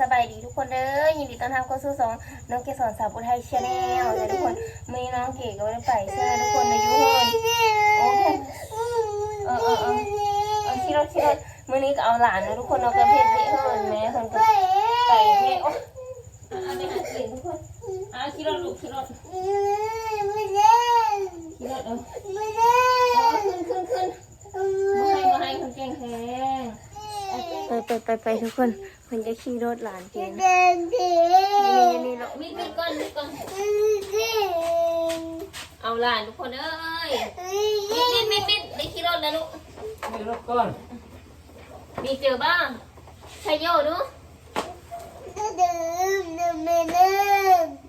สบายดีทุกคนเด้อยินดีต้อนรับเข้าสู่สองน้องเกสรสาวบุไทยชาแนลเด้อทุกคนมีน้องเก๋ก็ได้ไปเชื่อทุกคนในยูทูบโอเคเออเออเออเอาขี่รถขี่รถมื้อนี้ก็เอาหลานนะทุกคนเอากระเพชรนี่เฮินแม่เฮินก็ไปแม่โอ้เอาไปหากินทุกคนเอาขี่รถลูกขี่รถขี่รถเออเอาขึ้นขึ้นขึ้นมาให้มาให้คนเก่งแฮงไปไปไปไปทุกคน คนจะขี่รถหลานเก่งนี่นี่นี่เนาะมีดมีดก่อนมีก่อนเอาหลานทุกคนเอ้ยมีดมีดมีดมีดได้ขี่รถแล้วลูกมีรถก่อน มีเจอบ้างชายโยดู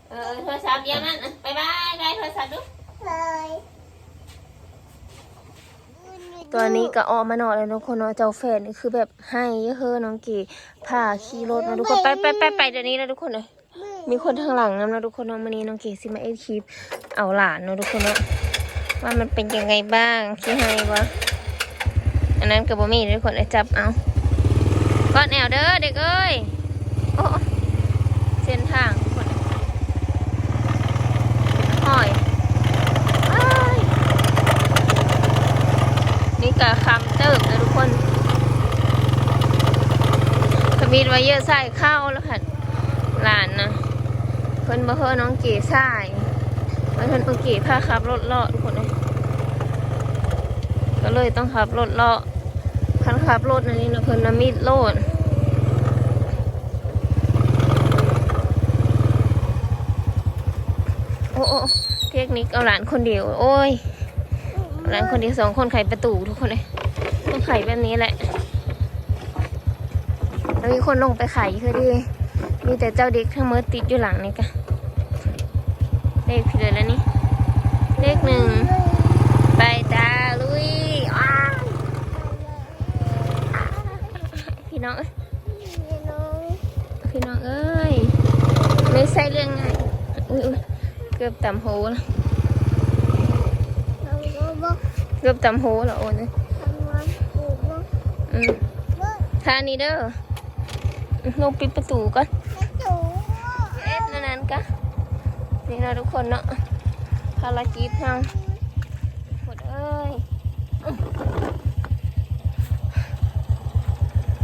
เออโทรศัพท์เดียวนั่นไปบายบายโทรศัพท์ดู ตัวนี้ก็ออกมานอนแล้วทุกคนเนาะเจ้าแฟนนี่คือแบบให้เฮ้อน้องกีพาขี่รถมาทุกคนไปไปไปไปเดี๋ยวนี้นะทุกคนเลยมีคนทางหลังนำนะทุกคนเนาะวันนี้น้องกีสิมาเอ็ดคลิปเอาหลานเนาะทุกคนเนาะว่ามันเป็นยังไงบ้างที่ให้วะอันนั้นกับบมี่ทุกคนเลยจับเอาก้อนแอวเด้อเด็กเอ้ยโอ้เส้นทางทุกคนหอยอ้าย นี่กะคำเติบนะทุกคนขมีดไว้เยอะใส่ข้าวแล้วค่ะหลานนะเพิ่นบ่เฮอน้องเก๋ใส่ไว้เพิ่นน้องเก๋พาขับรถเลาะทุกคนเลยก็เลยต้องขับรถเลาะคันขับรถอันนี้นะเพิ่นนะมีดโลดโอ้โอเทคนิคเอาหลานคนเดียว โอ้ย หลานคนเดียวสองคนไขประตูทุกคนเลยต้องไขแบบนี้แหละแล้วมีคนลงไปไขคือดี มีแต่เจ้าเด็กทั้งหมดติดอยู่หลังนี่กะเลขผิดเลยแล้วนี่เลขหนึ่งไปจ้าลุยอ้าวพี่น้องเอ้ยพี่น้องเอ้ยไม่ใช่เรื่องง่ายเกือบต่ำโหแล้ว เกือบต่ำโหแล้วโอนเลยอืมท่านี้เด้อลงปิดประตูก่อนเอ็ดนั่นนั่นกะนี่เราะทุกคนเนาะภารกิจทางหมดเอ้ยอื้อ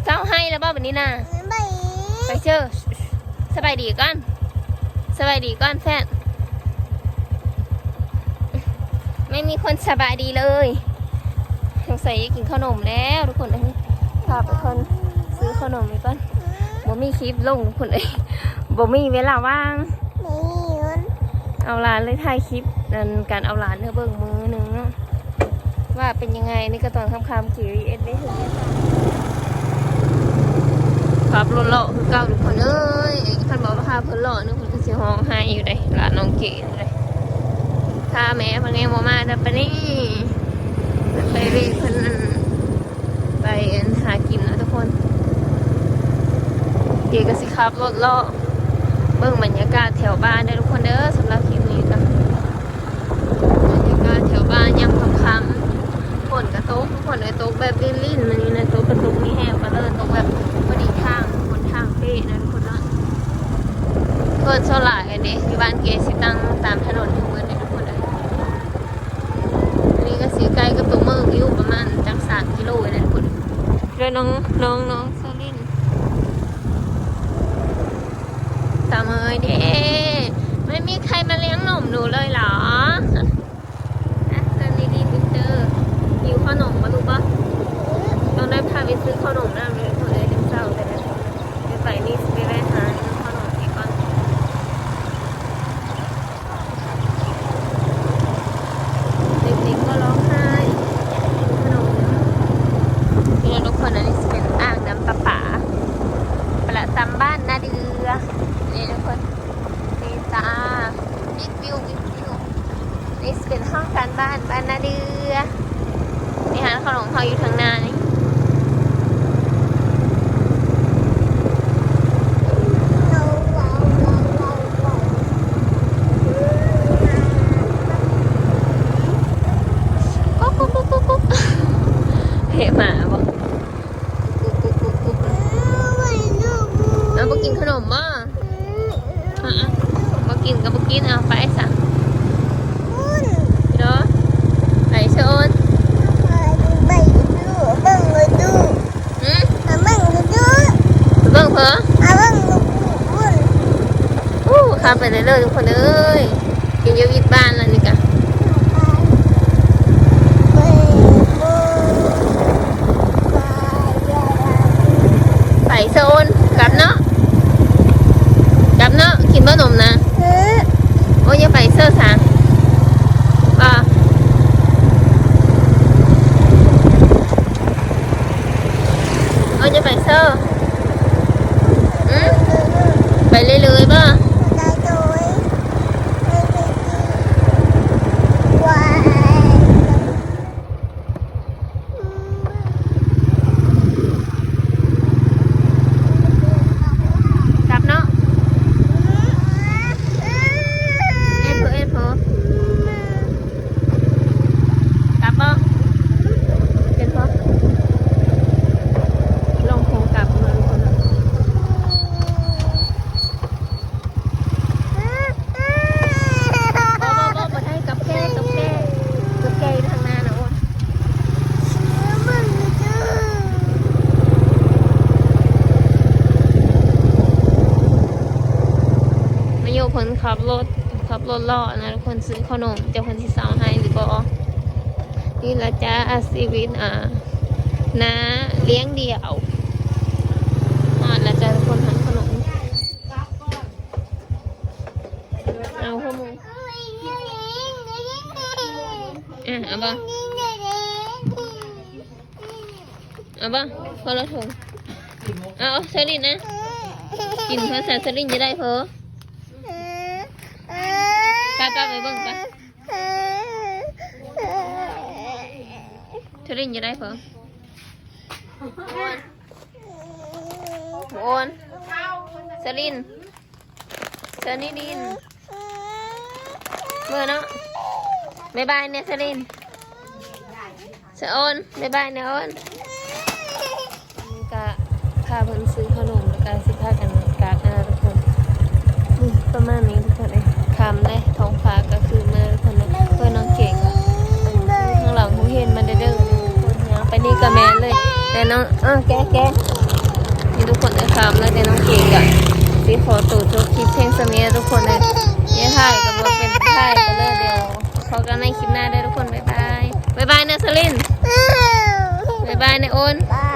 เจ้าให้แล้วบ้าแบบนี้นะไปเชื่อสบายดีก่อนสบายดีก่อนแฟน ไม่มีคนสบายดีเลยสงสัยกินขนมแล้วทุกคนเอ้ยพาไปคนซื้อขนมไปก่อนบ่มีคลิปลงทุกคนเอ้ยบ่มีเวลาว่างเอาหลานเลยถ่ายคลิปนั่นการเอาหลานเธอเบิ่งมือหนึ่งว่าเป็นยังไงนี่ก็ตอนค่ำๆกี่เอ็ดได้ถึงได้ขับรถเลาะคือเก่าทุกคนเอ้ยคันบอกว่าพาเพิ่นเลาะนึกเพิ่นก็สิห้องไห้อยู่ได้หลานน้องเก๋เลยาแม่พังเองบ่มาแต่ปนี่ไปเรียนนั่นไปหากินนะทุกคนเดี๋ยวก็สิขับรถลาะเบิ่งบรรยากาศแถวบ้านเด้อทุกคนเด้อสำหรับคลิปนี้ก็บรรยากาศแถวบ้านยามค่ำๆฝนกระตุกทุกคนเลยตกแบบลิ่นๆอันนี้นะตุกกระตุกมีแห้งก็เลยตุกแบบพอดีทางคนทางเป๊ะนะทุกคนเนาะเพื่อนโซล่าร์กันดิที่บ้านเกสิตั้งตามถนนเลยอันนี้ก็สีไกลกับตัวเมาณจักสามกิโลเลยนะทุกคนแล้วน้องน้องน้องโซลินตามเอ้ยเด้ไม่มีใครมาเลี้ยงหนมหนูเลยเหรอนะตอนนี้ดีมิเตอร์หิวขนมมาลูกปะต้องได้พาไปซื้อขนมนะเลยคนเลยเศร้าแต่ละไปนี่ไปแวะหาขนมอีกก่อน เด็กๆก็ร้องไห้ขนมนี่ทุกคนอันนี้จะเป็นอ่างน้ำประปาประจำบ้านนาเดือนี่ทุกคนนี่จ้าบิ๊กวิวบิ๊กวิวนี่จะเป็นห้องการบ้านบ้านนาเดือนี่ฮะขนมเขาอยู่ทางหน้านี่กุ๊กกุ๊กกุ๊กกุ๊กกุ๊กเหหมาบอกกุ๊กกุ๊กกุ๊กกุ๊กเอาไปกินข พาไปเรื่อยๆทุกคนเอ้ยกินเยอะวิทบ้านแล้วนี่กะไปโซนกลับเนาะกลับเนาะกินบะหนมนะโอ้ยไปเซอร์สางป่ะโอ้ยไปเซอร์ไปเรื่อยๆป่ะ กลับเนาะเอ็ดเพอเอ็ดเพอกลับป่ะเอ็ดเพอลงโคงกลับมาทุกคนบ่บ่บ่บ่ได้กับแก้กับแก้กับแก้อยู่ทางหน้านะโอ้นมาโยก คนขับรถขับรถล่อนะทุกคนซื้อขนมเจ้าคนที่สาวให้หรือบ่นี่ละจ้าชีวิตอ่าน้าเลี้ยงเดี่ยวอ่าละจ้าทุกคนหันขนมเอาข้อมูลอะเอาบ่เอาบ่คนละถุงเอาเซรินนะกินเพราเซรินจะได้เพอ ป้าป้าไปเบิ่งป้าเซรินจะได้เพอโอนเซรินเซนิดินเมื่อเนาะบายบายเนี่ยเซรินเซโอนบายบายเนี่ยโอนกะพาเพิ่นซื้อขนมแล้วก็สิพากันกากนะทุกคน ประมาณนี้ทุกคนเลยคำเลย แต่น้องอ้าวแกะแกะนี่ทุกคนเลยคำแล้วแต่น้องเก่งอะสิขอตูดจบคลิปเพลงสมัยทุกคนเลยเย้ถ่ายกับว่าเป็นถ่ายก็เลยเดียวพอกันในคลิปหน้าได้อทุกคนบ๊ายบายบ๊ายบายนะสลินบ๊ายบายนะโอน Bye.